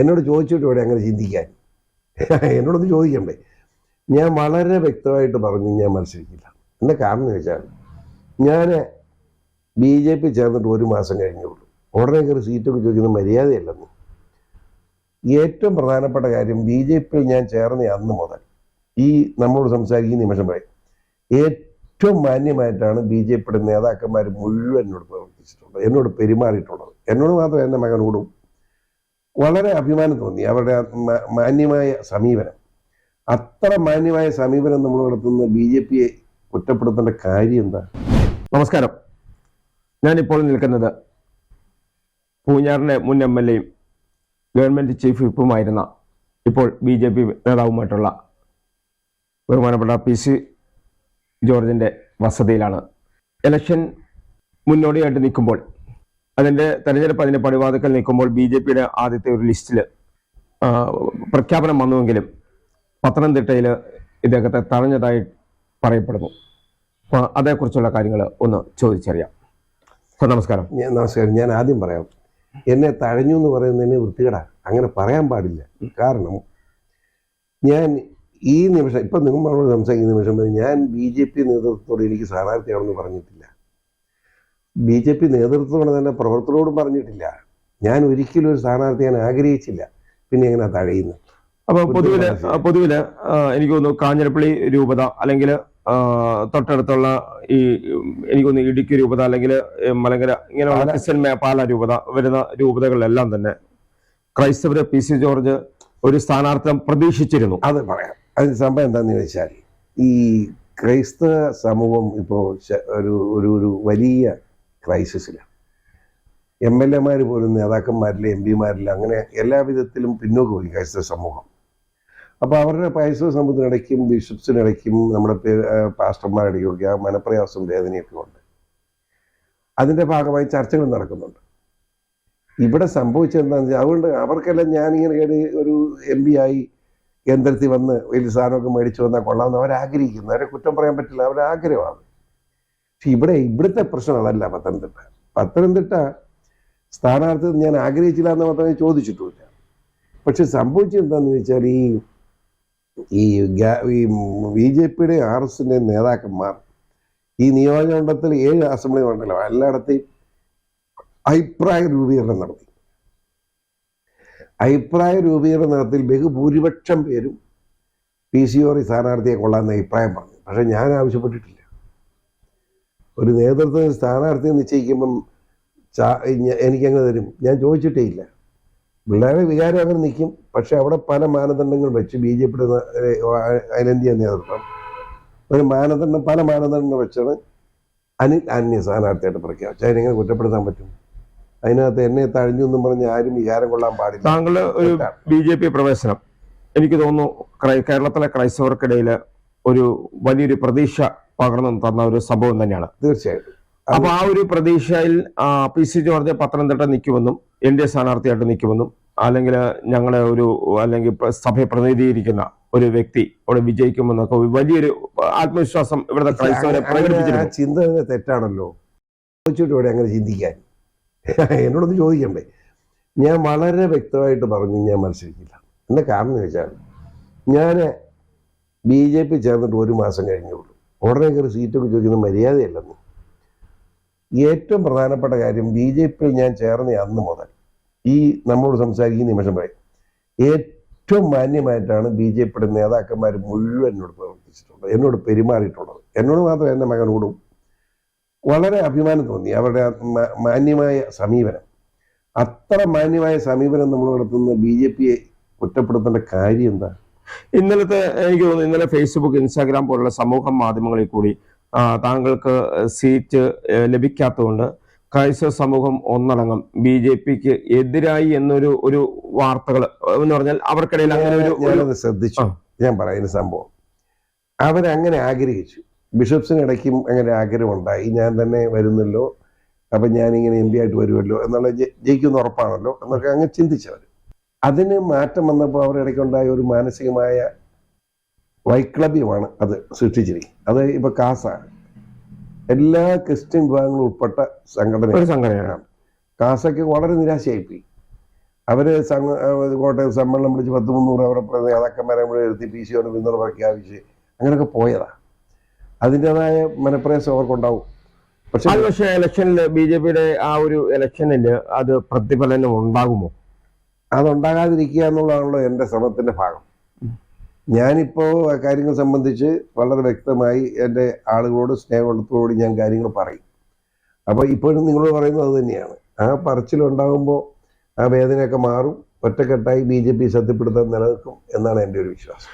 എന്നോട് ചോദിച്ചിട്ട് ഇവിടെ അങ്ങനെ ചിന്തിക്കാൻ. എന്നോടൊന്ന് ചോദിക്കണ്ടേ? ഞാൻ വളരെ വ്യക്തമായിട്ട് പറഞ്ഞു ഞാൻ മത്സരിക്കില്ല. എന്താ കാരണം എന്ന് വെച്ചാൽ ഞാൻ ബി ജെ പി ചേർന്നിട്ട് ഒരു മാസം കഴിഞ്ഞുള്ളൂ. ഉടനെ കയറി സീറ്റൊക്കെ ചോദിക്കുന്നത് മര്യാദയല്ലെന്ന്. ഏറ്റവും പ്രധാനപ്പെട്ട കാര്യം ബി ജെ പിയിൽ ഞാൻ ചേർന്ന അന്ന് മുതൽ ഈ നമ്മളോട് സംസാരിക്കുന്ന നിമിഷം വരെ ഏറ്റവും മാന്യമായിട്ടാണ് ബി ജെ പിയുടെ നേതാക്കന്മാർ മുഴുവൻ എന്നോട് പ്രവർത്തിച്ചിട്ടുള്ളത്. എന്നോട് പെരുമാറിയിട്ടുള്ളത്. എന്നോട് മാത്രമേ എന്റെ മകനോടും വളരെ അഭിമാനം തോന്നി. അവരുടെ മാന്യമായ സമീപനം. അത്ര മാന്യമായ സമീപനം നമ്മൾ നടത്തുന്ന ബി ജെ പിയെ കുറ്റപ്പെടുത്തേണ്ട കാര്യം എന്താ? നമസ്കാരം. ഞാനിപ്പോൾ നിൽക്കുന്നത് പൂഞ്ഞാറിലെ മുൻ എം എൽ എയും ഗവൺമെന്റ് ചീഫ് വിപ്പുമായിരുന്ന ഇപ്പോൾ ബി ജെ പി നേതാവുമായിട്ടുള്ള ബഹുമാനപ്പെട്ട പി സി ജോർജിന്റെ വസതിയിലാണ്. ഇലക്ഷൻ മുന്നോടിയായിട്ട് നിൽക്കുമ്പോൾ അതിന്റെ തെരഞ്ഞെടുപ്പ് അതിന്റെ പടിവാതിക്കൽ നിൽക്കുമ്പോൾ ബി ജെ പിയുടെ ആദ്യത്തെ ഒരു ലിസ്റ്റിൽ പ്രഖ്യാപനം വന്നുവെങ്കിലും പത്തനംതിട്ടയിൽ ഇദ്ദേഹത്തെ തഴഞ്ഞതായി പറയപ്പെടുന്നു. അതേക്കുറിച്ചുള്ള കാര്യങ്ങൾ ഒന്ന് ചോദിച്ചറിയാം. സാർ നമസ്കാരം. ഞാൻ നമസ്കാരം. ഞാൻ ആദ്യം പറയാം. എന്നെ തഴഞ്ഞു എന്ന് പറയുന്നതിന് വൃത്തികേടാ. അങ്ങനെ പറയാൻ പാടില്ല. കാരണം ഞാൻ ഈ നിമിഷം ഇപ്പം നിങ്ങളോട് സംസാരിക്കുന്ന നിമിഷം ഞാൻ ബി ജെ പി നേതൃത്വത്തോട് എനിക്ക് സ്ഥാനാർത്ഥിയാണെന്ന് പറഞ്ഞിട്ടില്ല. ബി ജെ പി നേതൃത്വത്തോടെ തന്നെ പ്രവർത്തനോടും പറഞ്ഞിട്ടില്ല. ഞാൻ ഒരിക്കലും ഒരു സ്ഥാനാർത്ഥി ഞാൻ ആഗ്രഹിച്ചില്ല. പിന്നെ എങ്ങനെ തഴയുന്നത് അപ്പോൾ പൊതുവിൽ. പൊതുവിൽ എനിക്ക് തോന്നുന്നു കാഞ്ഞിരപ്പള്ളി രൂപത അല്ലെങ്കിൽ തൊട്ടടുത്തുള്ള ഈ എനിക്ക് തോന്നുന്നു ഇടുക്കി രൂപത അല്ലെങ്കിൽ മലങ്കര ഇങ്ങനെയുള്ള ക്രിസ്ത്യൻ മേപ്പാല പാല രൂപത വരുന്ന രൂപതകളിലെല്ലാം തന്നെ ക്രൈസ്തവര് പി സി ജോർജ് ഒരു സ്ഥാനാർത്ഥം പ്രതീക്ഷിച്ചിരുന്നു. അത് പറയാം. അതിന് സംഭവം എന്താണെന്ന് ചോദിച്ചാൽ ഈ ക്രൈസ്തവ സമൂഹം ഇപ്പോൾ ഒരു ഒരു ഒരു വലിയ ക്രൈസിസിലാണ് എം എൽ എമാർ പോലും നേതാക്കന്മാരിൽ എം പിമാരിൽ അങ്ങനെ എല്ലാ വിധത്തിലും പിന്നോക്ക് പോയി ക്രൈസ്തവ സമൂഹം. അപ്പോൾ അവരുടെ ക്രൈസ്തവ സമൂഹത്തിനിടയ്ക്കും ബിഷപ്സിനിടയ്ക്കും നമ്മുടെ പാസ്റ്റർമാരിടയ്ക്കൊക്കെ ആ മനപ്രയാസം വേദനയൊക്കെ ഉണ്ട്. അതിന്റെ ഭാഗമായി ചർച്ചകൾ നടക്കുന്നുണ്ട്. ഇവിടെ സംഭവിച്ചെന്താണെന്ന് വെച്ചാൽ അതുകൊണ്ട് അവർക്കെല്ലാം ഞാനിങ്ങനെ കയറി ഒരു എം പി ആയി കേന്ദ്രത്തിൽ വന്ന് വലിയ സാധനമൊക്കെ മേടിച്ചു വന്നാൽ കൊള്ളാമെന്ന് അവരാഗ്രഹിക്കുന്നു. അവരെ കുറ്റം പറയാൻ പറ്റില്ല അവരുടെ ആഗ്രഹമാണ് പക്ഷെ ഇവിടെ ഇവിടുത്തെ പ്രശ്നം അതല്ല പത്തനംതിട്ട. പത്തനംതിട്ട സ്ഥാനാർത്ഥി ഞാൻ ആഗ്രഹിച്ചില്ല എന്ന് മാത്രമേ ചോദിച്ചിട്ടുമില്ല പക്ഷെ സംഭവിച്ചെന്താന്ന് വെച്ചാൽ ഈ ഈ ബി ജെ പിയുടെ ആർ എസിന്റെ നേതാക്കന്മാർ ഈ നിയോജകമണ്ഡലത്തിൽ ഏഴ് അസംബ്ലി മണ്ഡലം എല്ലായിടത്തെയും അഭിപ്രായ രൂപീകരണം നടത്തി. അഭിപ്രായ രൂപീകരണം നടത്തിൽ ബഹുഭൂരിപക്ഷം പേരും പി സി ഓറി സ്ഥാനാർത്ഥിയെ കൊള്ളാമെന്ന് അഭിപ്രായം പറഞ്ഞു. പക്ഷെ ഞാൻ ആവശ്യപ്പെട്ടിട്ടില്ല. ഒരു നേതൃത്വം സ്ഥാനാർത്ഥി നിശ്ചയിക്കുമ്പം ചാ- എനിക്കങ്ങനെ തരും. ഞാൻ ചോദിച്ചിട്ടേ ഇല്ല. പിള്ളേരെ വികാരം അങ്ങനെ നിൽക്കും. പക്ഷെ അവിടെ പല മാനദണ്ഡങ്ങൾ വെച്ച് ബി ജെ പിയുടെ അഖിലേന്ത്യാ നേതൃത്വം. ഒരു മാനദണ്ഡം പല മാനദണ്ഡങ്ങൾ വെച്ചാണ് അനിൽ അന്യ സ്ഥാനാർത്ഥിയായിട്ട് പ്രഖ്യാപിച്ചത്. അതിനെങ്ങനെ കുറ്റപ്പെടുത്താൻ പറ്റും? അതിനകത്ത് എന്നെ തഴഞ്ഞു എന്നും പറഞ്ഞ് ആരും വികാരം കൊള്ളാൻ പാടില്ല. താങ്കളുടെ ഒരു ബി ജെ പി പ്രവേശനം. എനിക്ക് തോന്നുന്നു കേരളത്തിലെ ക്രൈസ്തവർക്കിടയിൽ ഒരു വലിയൊരു പ്രതീക്ഷ പകർന്നു തന്ന ഒരു സംഭവം തന്നെയാണ്. തീർച്ചയായിട്ടും അപ്പൊ ആ ഒരു പ്രതീക്ഷയിൽ പി സി ജോർജ് പത്തനംതിട്ട നിൽക്കുമെന്നും എൻ ഡി എ സ്ഥാനാർത്ഥിയായിട്ട് നിൽക്കുമെന്നും അല്ലെങ്കിൽ ഞങ്ങളെ ഒരു അല്ലെങ്കിൽ സഭയെ പ്രതിനിധീകരിക്കുന്ന ഒരു വ്യക്തി അവിടെ വിജയിക്കുമെന്നൊക്കെ വലിയൊരു ആത്മവിശ്വാസം ഇവിടുത്തെ ക്രൈസ്തവരെ പ്രകടിപ്പിച്ചിരുന്നു. ചിന്ത തെറ്റാണല്ലോ. ഇവിടെ അങ്ങനെ ചിന്തിക്കാൻ. എന്നോടൊന്ന് ചോദിക്കണ്ടേ? ഞാൻ വളരെ വ്യക്തമായിട്ട് പറഞ്ഞു ഞാൻ മത്സരിക്കില്ല. എന്റെ കാരണം എന്ന് വെച്ചാൽ ഞാൻ ബി ജെ പി ചേർന്നിട്ട് ഒരു മാസം കഴിഞ്ഞുള്ളൂ ഉടനെ കയറി സീറ്റൊക്കെ ചോദിക്കുന്നത് മര്യാദയല്ലെന്ന്. ഏറ്റവും പ്രധാനപ്പെട്ട കാര്യം ബി ജെ പിയിൽ ഞാൻ ചേർന്ന അന്ന് മുതൽ ഈ നമ്മളോട് സംസാരിക്കുന്ന നിമിഷം വരെ ഏറ്റവും മാന്യമായിട്ടാണ് ബി ജെ പിയുടെ നേതാക്കന്മാർ മുഴുവൻ എന്നോട് പ്രവർത്തിച്ചിട്ടുള്ളത് എന്നോട് പെരുമാറിയിട്ടുള്ളത്. എന്നോട് മാത്രം എന്റെ മകനോടും വളരെ അഭിമാനം തോന്നി അവരുടെ മാന്യമായ സമീപനം. അത്ര മാന്യമായ സമീപനം നമ്മൾ നടത്തുന്ന ബി ജെ പിയെ കുറ്റപ്പെടുത്തേണ്ട കാര്യം എന്താ? ഇന്നലത്തെ എനിക്ക് തോന്നുന്നു ഇന്നലെ ഫേസ്ബുക്ക് ഇൻസ്റ്റാഗ്രാം പോലുള്ള സമൂഹ മാധ്യമങ്ങളിൽ കൂടി താങ്കൾക്ക് സീറ്റ് ലഭിക്കാത്തതുകൊണ്ട് ക്രൈസ്തവ സമൂഹം ഒന്നടങ്കം ബി ജെ പിക്ക് എതിരായി എന്നൊരു ഒരു വാർത്തകൾ എന്ന് പറഞ്ഞാൽ അവർക്കിടയിൽ അങ്ങനെ ഒരു ശ്രദ്ധിച്ചു. ഞാൻ പറയുന്ന സംഭവം. അവരങ്ങനെ ആഗ്രഹിച്ചു. ബിഷപ്സിന് ബിഷപ്സിനിടയ്ക്കും അങ്ങനെ ആഗ്രഹം ഉണ്ടായി ഞാൻ തന്നെ വരുന്നല്ലോ. അപ്പം ഞാനിങ്ങനെ എം പി ആയിട്ട് വരുമല്ലോ എന്നുള്ള ജയി- ജയിക്കുന്ന ഉറപ്പാണല്ലോ എന്നൊക്കെ അങ്ങ് ചിന്തിച്ചവർ അതിന് മാറ്റം വന്നപ്പോൾ അവരുടെ ഇടയ്ക്കുണ്ടായ ഒരു മാനസികമായ വൈക്ലഭ്യമാണ് അത് സൃഷ്ടിച്ചിരിക്കുന്നത് അത് ഇപ്പൊ കാസ. എല്ലാ ക്രിസ്ത്യൻ വിഭാഗങ്ങളും ഉൾപ്പെട്ട സംഘടന സംഘടനയാണ്. കാസയ്ക്ക് വളരെ നിരാശയായിപ്പോയി. അവർ കോട്ടയം സമ്മേളനം വിളിച്ച് പത്ത് മുന്നൂറ് അവരെ നേതാക്കന്മാരെ കൂടെ എഴുത്തി പി സി ഓടെ പിന്തുണ പ്രഖ്യാപിച്ച് അങ്ങനെയൊക്കെ പോയതാ. അതിന്റെതായ മനപ്രയാസം അവർക്കുണ്ടാവും. പക്ഷെ പക്ഷേ ഇലക്ഷനിൽ ബി ജെ പിയുടെ ആ ഒരു ഇലക്ഷനിൽ അത് പ്രതിഫലനം ഉണ്ടാകുമോ? അതുണ്ടാകാതിരിക്കുക എന്നുള്ളതാണല്ലോ എന്റെ ശ്രമത്തിന്റെ ഭാഗം. ഞാനിപ്പോൾ കാര്യങ്ങൾ സംബന്ധിച്ച് വളരെ വ്യക്തമായി എന്റെ ആളുകളോട് സ്നേഹത്തോട് ഞാൻ കാര്യങ്ങൾ പറയും. അപ്പോൾ ഇപ്പോഴും നിങ്ങളോട് പറയുന്നത് അത് തന്നെയാണ്. ആ പറച്ചിലുണ്ടാകുമ്പോൾ ആ വേദനയൊക്കെ മാറും ഒറ്റക്കെട്ടായി ബി ജെ പി ശക്തിപ്പെടുത്താൻ നിലനിൽക്കും എന്നാണ് എന്റെ ഒരു വിശ്വാസം.